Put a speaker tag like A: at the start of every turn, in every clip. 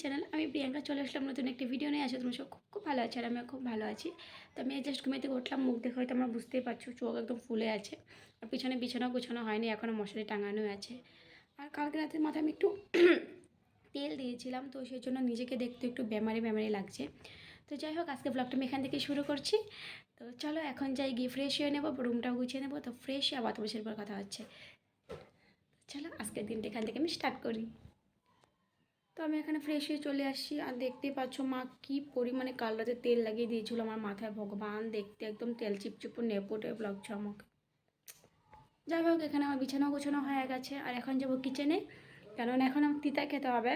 A: Channel আমি প্রিয়াঙ্কা চলে আসলাম নতুন একটি ভিডিও নিয়ে। আসে তুমি সব খুব খুব ভালো আছে আর আমিও খুব ভালো আছি। তো আমি জাস্ট ঘুমিয়ে থেকে উঠলাম, মুখ দেখে হয়তো আমরা বুঝতেই পারছ, চোখ একদম ফুলে আছে। আর পিছনে বিছানা গুছানো হয়নি এখনও মশারি টাঙানো আছে। আর কালকে রাতের মাথায় আমি একটু তেল দিয়েছিলাম, তো সেই জন্য নিজেকে দেখতে একটু বেমারি বেমারি লাগছে। তো যাই হোক, আজকে ব্লগটা আমি এখান থেকে শুরু করছি। তো চলো এখন যাই, গিয়ে ফ্রেশ হয়ে নেব রুমটাও গুছিয়ে নেব। তো ফ্রেশ হয়ে আবার তোমার কথা হচ্ছে। চলো, আজকের দিনটা এখান থেকে আমি স্টার্ট করি। তো আমি এখানে ফ্রেশ হয়ে চলে আসছি আর দেখতেই পাচ্ছ মা কি পরিমাণে কাল রাতে তেল লাগিয়ে দিয়েছিল আমার মাথায়। ভগবান, দেখতে একদম তেল চিপচিপ নেপোটে লাগছে আমাকে। যাই হোক, এখানে আমার বিছানা গোছানো হয়ে গেছে। আর এখন যাব কিচেনে কেননা এখন আমার তিতা খেতে হবে।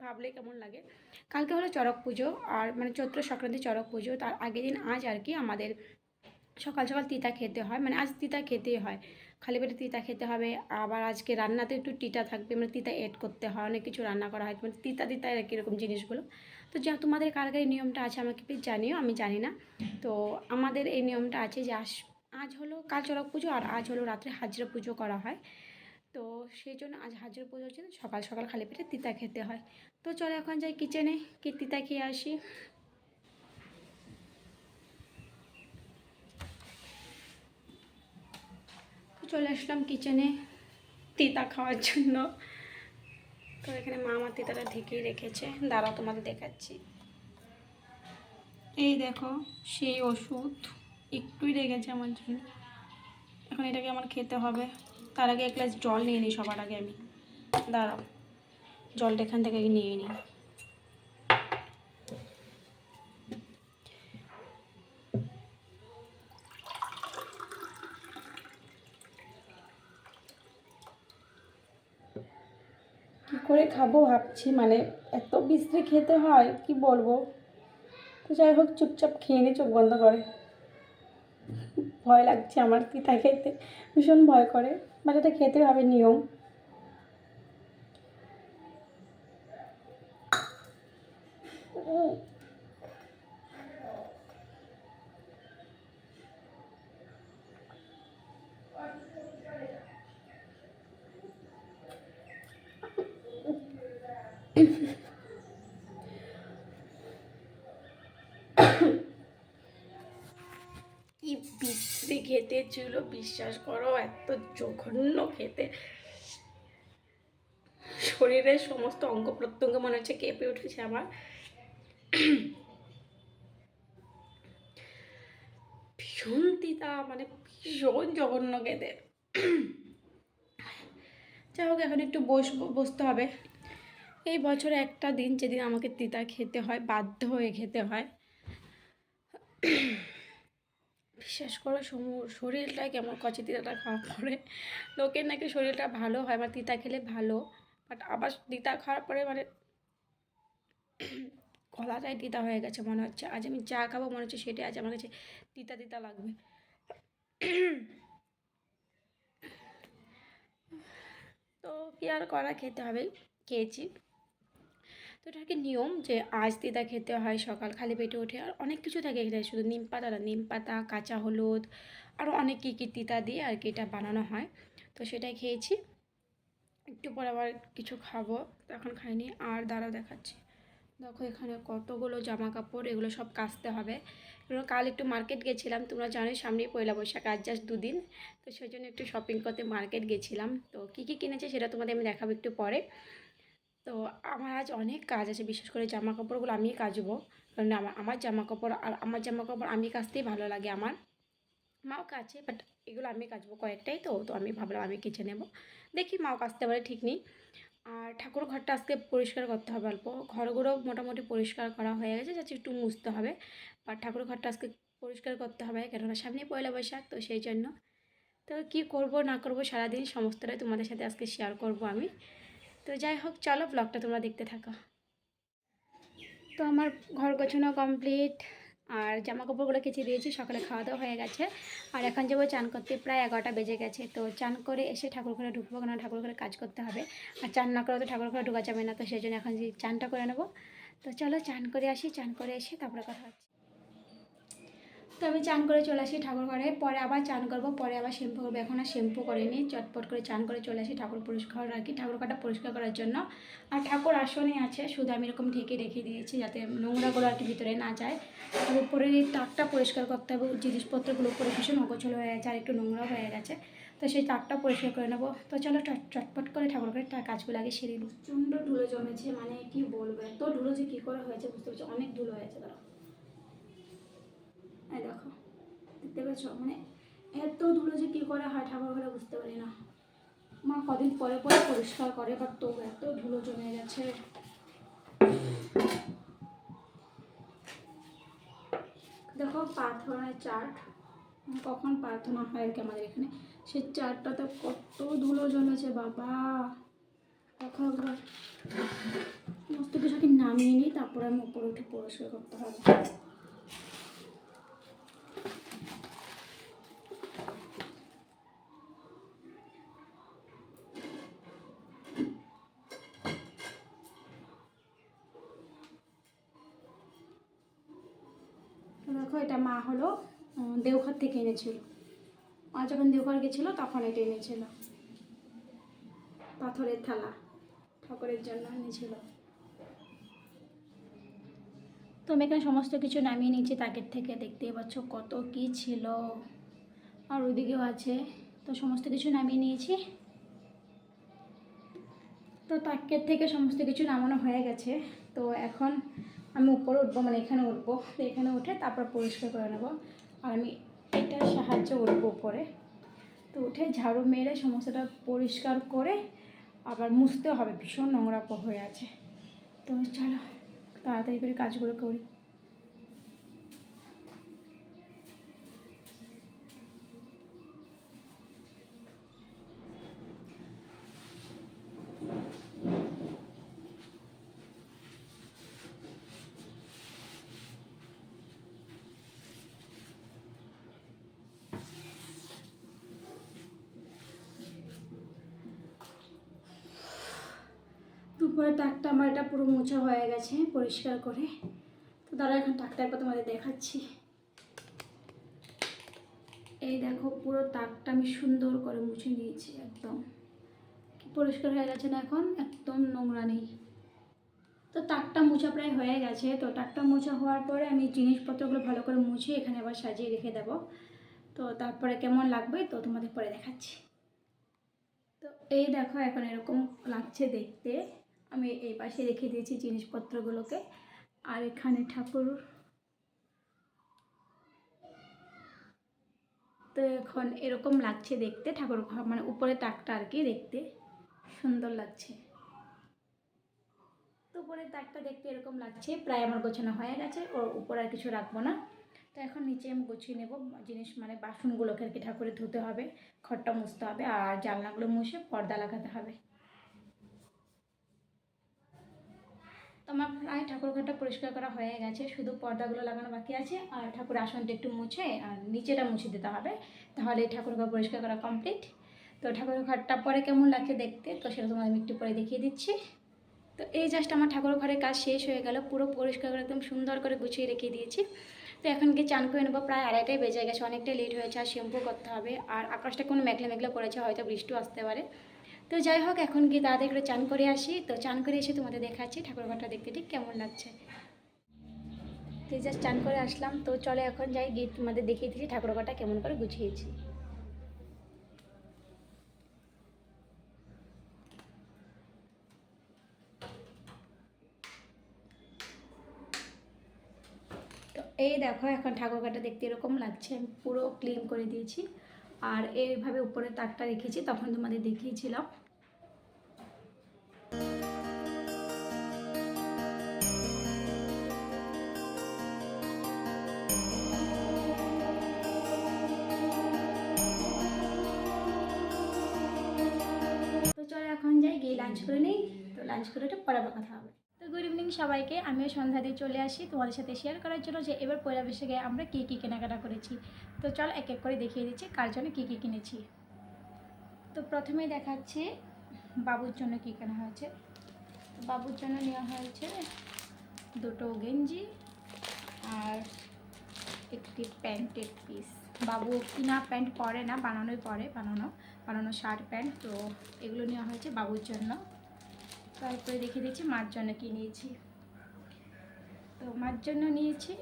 A: ভাবলে কেমন লাগে। কালকে হলো চড়ক পুজো। আর মানে চৈত্র সংক্রান্তি চড়ক পুজো। তার আগের দিন আজ আর কি আমাদের সকাল সকাল তিতা খেতে হয়। মানে আজ তিতা খেতেই হয়। খালি পেটে তিতা খেতে হবে। আবার আজকে রান্নাতে একটু তিতা থাকবে। মানে তিতা এড করতে হয়। অনেক কিছু রান্না করা হয়। মানে তিতা তিতা কীরকম জিনিসগুলো। তো যা তোমাদের কার কার নিয়মটা আছে আমাকে প্লিজ জানিও। আমি জানি না। তো আমাদের এই নিয়মটা আছে যে আজ আজ হলো কাল চড়ক পুজো আর আজ হলো রাত্রে হাজরা পুজো করা হয়। তো সেই জন্য আজ হাজরা পুজোর জন্য সকাল সকাল খালি পেটে তিতা খেতে হয়। তো চলো এখন যাই কিচেনে কি তিতা খেয়ে আসি। চলে আসলাম কিচেনে তিতা খাওয়ার জন্য। তো এখানে মা আমার তিতাটা ঢেকেই রেখেছে। দাঁড়াও, তোমাদের দেখাচ্ছি। এই দেখো, সেই ওষুধ একটুই রেখেছে আমার জন্য। এখন এটাকে আমার খেতে হবে। তার আগে এক গ্লাস জল নিয়ে নিই সবার আগে আমি। দাঁড়াও, জলটা এখান থেকে নিয়ে নিই করে খাব ভাবছি মানে এত বিশ্রী খেতে হয়, কি বলব? তো যাই হোক, চুপচাপ খেয়ে নি, চোখ বন্ধ করে। ভয় লাগছে আমার পিতা খেতে, ভীষণ ভয় করে। মানে এটা খেতে হবে, নিয়ম। কি বিশ্রী খেতে ছিল বিশ্বাস করো, এত জঘন্য খেতে। শরীরের সমস্ত অঙ্গ প্রত্যঙ্গ মনে হচ্ছে কেঁপে উঠেছে আমার ভীষণ তিতা মানে ভীষণ জঘন্য খেতে। যাই হোক, এখন একটু বসবো, বসতে হবে। এই বছরে একটা দিন যেদিন আমাকে তিতা খেতে হয়, বাধ্য হয়ে খেতে হয়। বিশ্বাস করো শরীরটা কেমন কচি তিতাটা খাওয়ার পরে লোকের নাকি শরীরটা ভালো হয় আমার তিতা খেলে ভালো বাট আবার তিতা খাওয়ার পরে মানে গলাটাই তিতা হয়ে গেছে মনে হচ্ছে। আজ আমি যা খাব মনে হচ্ছে সেটাই আজ আমার কাছে তিতা তিতা লাগবে। তো কি আর করা, খেতে হবে খেয়েছি। এটা কি নিয়ম যে আজ তিতা খেতে হয়, সকাল খালি পেটে ওঠে? আর অনেক কিছু থাকে এখানে, শুধু নিম পাতা না, নিম পাতা, কাঁচা হলুদ আরও অনেক কী কী তিতা দিয়ে আর কি এটা বানানো হয়। তো সেটাই খেয়েছি। একটু পর আবার কিছু খাব এখন খাইনি। আর দাঁড়াও দেখাচ্ছি। দেখো এখানে কতগুলো জামা কাপড় এগুলো সব কাচতে হবে। এগুলো কাল একটু মার্কেট গেছিলাম, তোমরা জানোই সামনেই পয়লা বৈশাখ, আজ জাস্ট দুদিন। তো সেই জন্য একটু শপিং করতে মার্কেট গেছিলাম। তো কী কী কিনেছে সেটা তোমাদের আমি দেখাবো একটু পরে। তো আমার আজ অনেক কাজ আছে, বিশেষ করে জামা কাপড়গুলো আমি কাচবো। কারণ আমার আমার জামা কাপড় আর আমার জামা কাপড় আমি কাচতেই ভালো লাগে আমার। মাও কাছে বাট এগুলো আমি কাচবো কয়েকটাই তো তো আমি ভাবলাম আমি কিচে নেব। দেখি মাও কাচতে পারে ঠিক নেই। আর ঠাকুর ঘরটা আজকে পরিষ্কার করতে হবে অল্প। ঘরগুলো মোটামুটি পরিষ্কার করা হয়ে গেছে যাচ্ছে একটু মুছতে হবে। আর ঠাকুর ঘরটা আজকে পরিষ্কার করতে হবে, কেননা সামনে পয়লা বৈশাখ, তো সেই জন্য। তো কী করব না করব সারাদিন সমস্তটাই তোমাদের সাথে আজকে শেয়ার করব আমি। তো যাই হোক, চলো ব্লগটা তোমরা দেখতে থাকো। তো আমার ঘর গোছানো কমপ্লিট আর জামা কাপড়গুলো কেচে দিয়েছি, সকালে খাওয়া দাওয়া হয়ে গেছে। আর এখন যাব চান করতে, প্রায় এগারোটা বেজে গেছে। তো চান করে এসে ঠাকুর ঘরে ঢুকবো কেন ঠাকুর ঘরে কাজ করতে হবে। আর চান না করে তো ঠাকুর ঘরে ঢোকা যাবে না, তো সেই জন্য এখন চানটা করে নেব। তো চলো চান করে আসি, চান করে এসে তারপরে কথা হচ্ছে। তো আমি চান করে চলে আসি ঠাকুর ঘরে পরে আবার চান করব, পরে আবার শ্যাম্পু করব। এখন আর শ্যাম্পু করিনি, চটপট করে চান করে চলে আসি ঠাকুর পরিষ্কার কি ঠাকুর ঘরটা পরিষ্কার করার জন্য। আর ঠাকুর আসনে আছে, শুধু আমি এরকম ঢেকে রেখে দিয়েছি যাতে নোংরাগুলো আর কি ভিতরে না যায়। আর উপরের এই তাকটা পরিষ্কার করতে হবে, জিনিসপত্রগুলো উপরে ভীষণ অগোছল হয়ে গেছে আর একটু নোংরা হয়ে গেছে। তো সেই তাকটা পরিষ্কার করে নেব। তো চলো চটপট করে ঠাকুর ঘরের তা- কাজগুলো আগে সেরে নিই। প্রচণ্ড ধুলো জমেছে মানে কি বলব, এত ধুলো যে কী করে হয়েছে বুঝতে পারছি? অনেক ধুলো হয়েছে দাঁড়াও এই দেখো পেয়েছ মানে এত ধুলো যে কী করে হয় ঠাকুর ঘরে বুঝতে পারি না। মা কদিন পরে পরে পরিষ্কার করে, বাট তো এত ধুলো জমে গেছে। দেখো প্রার্থনার চার্ট কখন প্রার্থনা হয় আর কি আমাদের এখানে? সেই চার্টটাতে কত ধুলো জমেছে, বাবা। দেখো একবার। সমস্ত নামিয়ে নিই, তারপরে আমি উপরে উঠে পরিষ্কার করতে হবে তো দেখো এটা মা হলো উম, দেওঘর থেকে এনেছিল। মা যখন দেওঘর গেছিল, তখন এটা এনেছিল। পাথরের থালা ঠাকুরের জন্য এনেছিল। তো আমি এখানে সমস্ত কিছু নামিয়ে নিয়েছি তাকের থেকে। দেখতেই পাচ্ছ কত কি ছিল। আর ওইদিকেও আছে। তো সমস্ত কিছু নামিয়ে নিয়েছি। তো তাকের থেকে সমস্ত কিছু নামানো হয়ে গেছে। তো এখন আমি উপরে উঠবো মানে এখানে উঠবো। এখানে উঠে তারপর পরিষ্কার করে নেব। আর আমি এটার সাহায্য উঠব উপরে। তো উঠে ঝাড়ু মেরে সমস্যাটা পরিষ্কার করে আবার মুছতে হবে। ভীষণ নোংরা হয়ে আছে। তো চলো, তাড়াতাড়ি করে কাজগুলো করি। টাকটা আমার এটা পুরো মোছা হয়ে গেছে পরিষ্কার করে। তো দাঁড়া এখন টাকটা একবার তোমাদের দেখাচ্ছি। এই দেখো, পুরো তাকটা আমি সুন্দর করে মুছে নিয়েছি একদম। পরিষ্কার হয়ে গেছে না এখন? একদম নোংরা নেই। তো তাকটা মোছা প্রায় হয়ে গেছে। তো তাকটা মোছা হওয়ার পরে আমি জিনিসপত্রগুলো ভালো করে মুছে এখানে আবার সাজিয়ে রেখে দেবো। তো তারপরে কেমন লাগবে তো তোমাদের পরে দেখাচ্ছি। তো এই দেখো, এখন এরকম লাগছে দেখতে। আমি এই পাশে রেখে দিয়েছি জিনিসপত্রগুলোকে। আর এখানে ঠাকুর। তো এখন এরকম লাগছে দেখতে, ঠাকুর মানে উপরে তাকটা আর কি দেখতে। সুন্দর লাগছে। তো উপরের তাকটা দেখতে এরকম লাগছে, প্রায় আমার গোছানো হয়ে গেছে, ওর উপরে আর কিছু রাখব না। তো এখন নিচে আমি গুছিয়ে নেব, জিনিস মানে বাসনগুলোকে আর কি ঠাকুরে ধুতে হবে ঘরটা মুছতে হবে, আর জানলাগুলো মুছে পর্দা লাগাতে হবে। তো আমার প্রায় ঠাকুর ঘরটা পরিষ্কার করা হয়ে গেছে, শুধু পর্দাগুলো লাগানো বাকি আছে আর ঠাকুর আসনটা একটু মুছে আর নিচেটা মুছে দিতে হবে, তাহলে ঠাকুর ঘর পরিষ্কার করা কমপ্লিট তো ঠাকুর ঘরটা পরে কেমন লাগছে দেখতে, তো সেটা তোমাদের আমি একটু পরে দেখিয়ে দিচ্ছি। তো এই জাস্ট আমার ঠাকুর ঘরের কাজ শেষ হয়ে গেল, পুরো পরিষ্কার করে একদম সুন্দর করে গুছিয়ে রেখে দিয়েছি। তো এখন কি চান করে নেব, প্রায় আড়াইটাই বেজে গেছে, অনেকটাই লেট হয়েছে, আর শ্যাম্পু করতে হবে, আর আকাশটা কোনো মেঘলা মেঘলা করেছে, হয়তো বৃষ্টিও আসতে পারে। তো যাই হোক, এখন কি তাড়াতাড়ি চান করে আসি। তো চান করে এসে তোমাদের দেখাচ্ছি ঠাকুর ঘরটা দেখতে, ঠিক কেমন লাগছে। তো জাস্ট চান করে আসলাম। তো চলে এখন যাই, গিয়ে তোমাদের দেখিয়ে দিচ্ছি ঠাকুর ঘরটা কেমন করে গুছিয়েছি। এই দেখো, এখন ঠাকুরঘাটা দেখতে এরকম লাগছে। আমি পুরো ক্লিন করে দিয়েছি। আর এইভাবে উপরে তাকটা রেখেছি, তখন তোমাদের দেখিয়েছিলাম। তো চলো এখন যাই, গিয়ে লাঞ্চ করে নিই। তো লাঞ্চ করে একটু পরে কথা হবে। তো সবাইকে। আমিও সন্ধ্যা দিয়ে চলে আসি তোমাদের সাথে শেয়ার করার জন্য যে এবার পয়লা বৈশাখে আমরা কী কী কেনাকাটা করেছি। তো চল এক এক করে দেখিয়ে দিচ্ছি কার জন্য কী কী কিনেছি। তো প্রথমেই দেখাচ্ছি বাবুর জন্য কী কেনা হয়েছে। বাবুর জন্য নেওয়া হয়েছে দুটো গেঞ্জি আর
B: একটি প্যান্টের পিস বাবু কিনা প্যান্ট পরে না, বানানোই পরে, বানানো বানানো শার্ট, প্যান্ট, তো এগুলো নেওয়া হয়েছে বাবুর জন্য। তারপরে দেখে দিচ্ছি মার জন্য কি নিয়েছি। তো মার জন্য নিয়েছি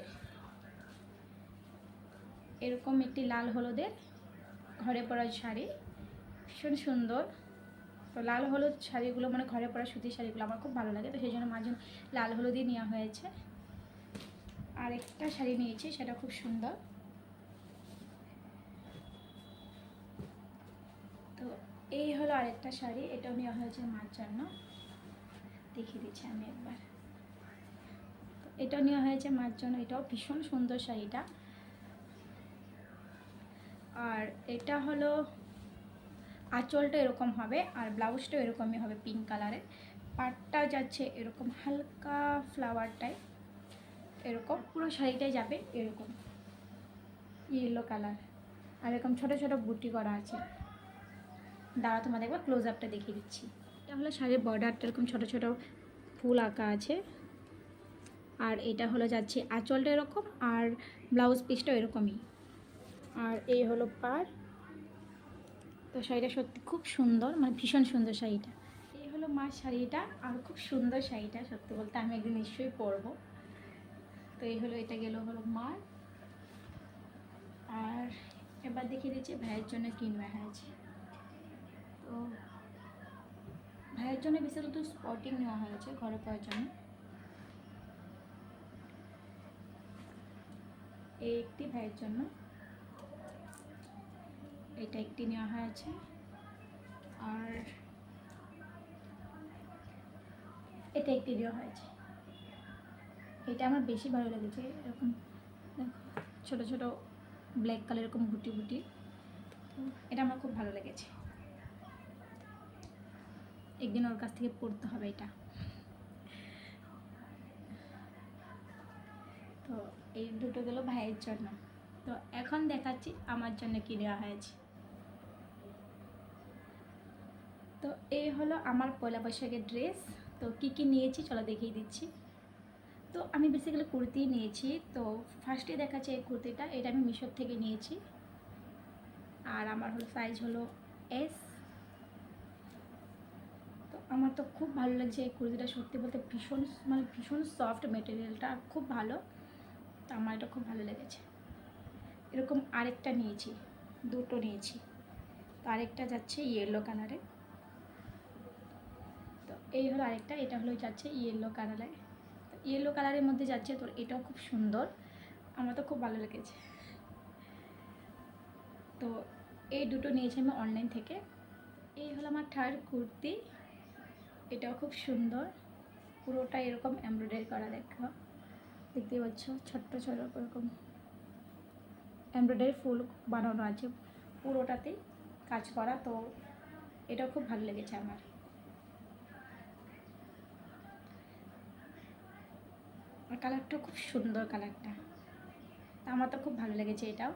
B: এরকম একটি লাল হলুদের ঘরে পরা শাড়ি, ভীষণ সুন্দর। তো লাল হলুদ শাড়িগুলো মানে ঘরে পরা সুতির শাড়িগুলো আমার খুব ভালো লাগে, তো সেই জন্য জন্য লাল হলুদই নেওয়া হয়েছে। আর একটা শাড়ি নিয়েছি, সেটা খুব সুন্দর। তো এই হলো আরেকটা শাড়ি, এটাও নেওয়া হয়েছে মার জন্য। দেখিয়ে দিচ্ছি আমি একবার। এটা নেওয়া হয়েছে মার জন্য। এটাও ভীষণ সুন্দর শাড়িটা। আর এটা হলো, আঁচলটা এরকম হবে আর ব্লাউজটাও এরকমই হবে পিঙ্ক কালারের পাটটা যাচ্ছে এরকম হালকা ফ্লাওয়ার টাইপ এরকম পুরো শাড়িটাই যাবে এরকম ইয়েলো কালার আর এরকম ছোটো ছোটো বুটি করা আছে। দাঁড়া তোমাদের একবার ক্লোজ আপটা দেখিয়ে দিচ্ছি। এটা হলো শাড়ির বর্ডারটা এরকম ছোট ছোট ফুল আঁকা আছে। আর এটা হলো যাচ্ছে আঁচলটা এরকম আর ব্লাউজ পিসটা এরকমই। আর এই হলো পার। তো শাড়িটা সত্যি খুব সুন্দর মানে ভীষণ সুন্দর শাড়িটা। এই হলো মার শাড়িটা, আর খুব সুন্দর শাড়িটা, সত্যি বলতে আমি একদিন নিশ্চয়ই পরবো। তো এই হলো, এটা গেল হলো মার। আর এবার দেখিয়ে দিচ্ছি ভাইয়ের জন্য কিনবে হয়েছে তো ভাইয়ের জন্য বিশেষত স্পটিং নেওয়া হয়েছে, ঘরে পাওয়ার জন্য। এই একটি ভাইয়ের জন্য। এটা একটি নেওয়া হয়েছে। আর এটা একটি দেওয়া হয়েছে। এটা আমার বেশি ভালো লেগেছে, এরকম ছোটো ছোটো ব্ল্যাক কালার এরকম গুটি গুটি। এটা আমার খুব ভালো লেগেছে। একদিন ওর কাছ থেকে পড়তে হবে এটা। তো এই দুটো গেলো ভাইয়ের জন্য। তো এখন দেখাচ্ছি আমার জন্য কি দেওয়া হয়েছে। তো এই হলো আমার পয়লা বৈশাখের ড্রেস। তো কি কি নিয়েছি চলো দেখিয়ে দিচ্ছি। তো আমি বেসিক্যালি কুর্তি নিয়েছি। তো ফার্স্টে দেখাচ্ছে এই কুর্তিটা। এটা আমি মিশোর থেকে নিয়েছি। আর আমার হলো সাইজ হলো এস আমার তো খুব ভালো লাগছে এই কুর্তিটা সত্যি বলতে ভীষণ মানে ভীষণ সফট মেটেরিয়ালটা খুব ভালো। তো আমার এটা খুব ভালো লেগেছে। এরকম আরেকটা নিয়েছি, দুটো নিয়েছি। তো আরেকটা যাচ্ছে ইয়েলো কালারে তো এই হলো আরেকটা, এটা হলো যাচ্ছে ইয়েলো কালারে ইয়েলো কালারের মধ্যে যাচ্ছে তোর, এটাও খুব সুন্দর। আমার তো খুব ভালো লেগেছে। তো এই দুটো নিয়েছি আমি অনলাইন থেকে। এই হলো আমার থার্ড কুর্তি। এটাও খুব সুন্দর। পুরোটা এরকম এমব্রয়ডারি করা দেখো। দেখতে পাচ্ছ, ছোট্ট ছোট এরকম এমব্রয়ডারি ফুল বানানো আছে। পুরোটাতেই কাজ করা, তো এটাও খুব ভালো লেগেছে আমার। আর কালারটা খুব সুন্দর কালারটা আমার তো খুব ভালো লেগেছে এটাও।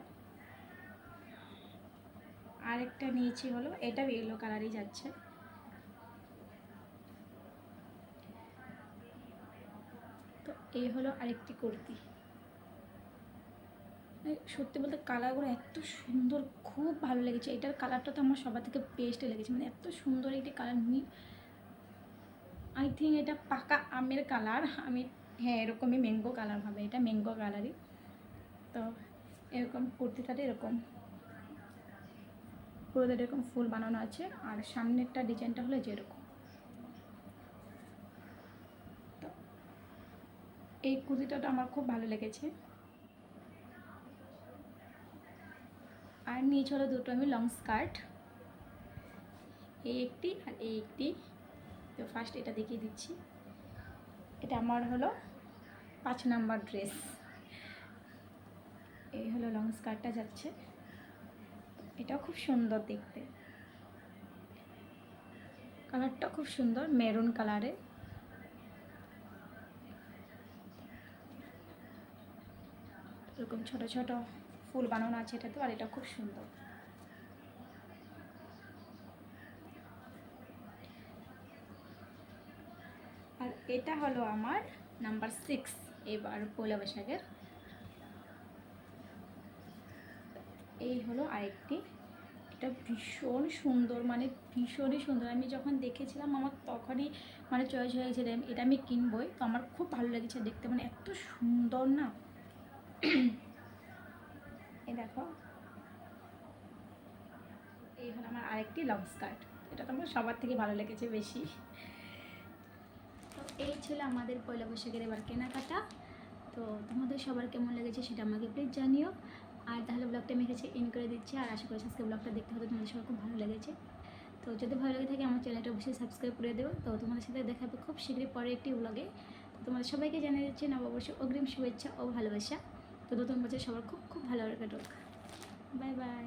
B: আরেকটা নিয়েছি হলো, এটাও ইয়েলো কালারই যাচ্ছে। এই হলো আরেকটি কুর্তি। সত্যি বলতে কালারগুলো এত সুন্দর, খুব ভালো লেগেছে। এটার কালারটা তো আমার সবার থেকে বেস্ট লেগেছে। মানে এত সুন্দর একটি কালার, মি আই থিঙ্ক এটা পাকা আমের কালার। আমি হ্যাঁ এরকমই ম্যাঙ্গো কালার হবে। এটা ম্যাঙ্গো কালারই তো এরকম কুর্তিটাতে এরকম। পুরোদের এরকম ফুল বানানো আছে। আর সামনেরটা ডিজাইনটা হলো যেরকম তো এই কুর্তিটা আমার খুব ভালো লেগেছে। আর নিয়েছে হলো দুটো আমি লং স্কার্ট এই একটি আর এই একটি। তো ফার্স্ট এটা দেখিয়ে দিচ্ছি। এটা আমার হলো পাঁচ নাম্বার ড্রেস এই হলো লং স্কার্টটা যাচ্ছে। এটাও খুব সুন্দর দেখতে। কালারটা খুব সুন্দর মেরুন কালারে এরকম ছোট ছোট ফুল বানানো আছে এটাতে আর এটা খুব সুন্দর। আর এটা হলো আমার নাম্বার সিক্স এবার পয়লা বৈশাখের। এই হলো আরেকটি। এটা ভীষণ সুন্দর মানে ভীষণই সুন্দর। আমি যখন দেখেছিলাম, আমার তখনই মানে চয়েস হয়ে গেছিলাম এটা আমি কিনবই। তো আমার খুব ভালো লেগেছে দেখতে মানে এত সুন্দর না। এই দেখো। এই হলো আমার আরেকটি লং স্কার্ট এটা তো আমার সবার থেকে ভালো লেগেছে বেশি। তো এই ছিল আমাদের পয়লা বৈশাখের এবার কেনাকাটা। তো তোমাদের সবার কেমন লেগেছে সেটা আমাকে প্লিজ জানিও। আর তাহলে ব্লগটা আমি কাছে ইন করে দিচ্ছি। আর আশা করছি আজকে ব্লগটা দেখতে হতে তোমাদের সবার খুব ভালো লেগেছে। তো যদি ভালো লেগে থাকে, আমার চ্যানেলটা অবশ্যই সাবস্ক্রাইব করে দেবো তো তোমাদের সাথে দেখা খুব শীঘ্রই পরে একটি ব্লগে তোমাদের সবাইকে জানিয়ে দিচ্ছি, নববর্ষ অগ্রিম শুভেচ্ছা ও ভালোবাসা। তো নতুন বছর সবার খুব খুব ভালো কাটুক বাই বাই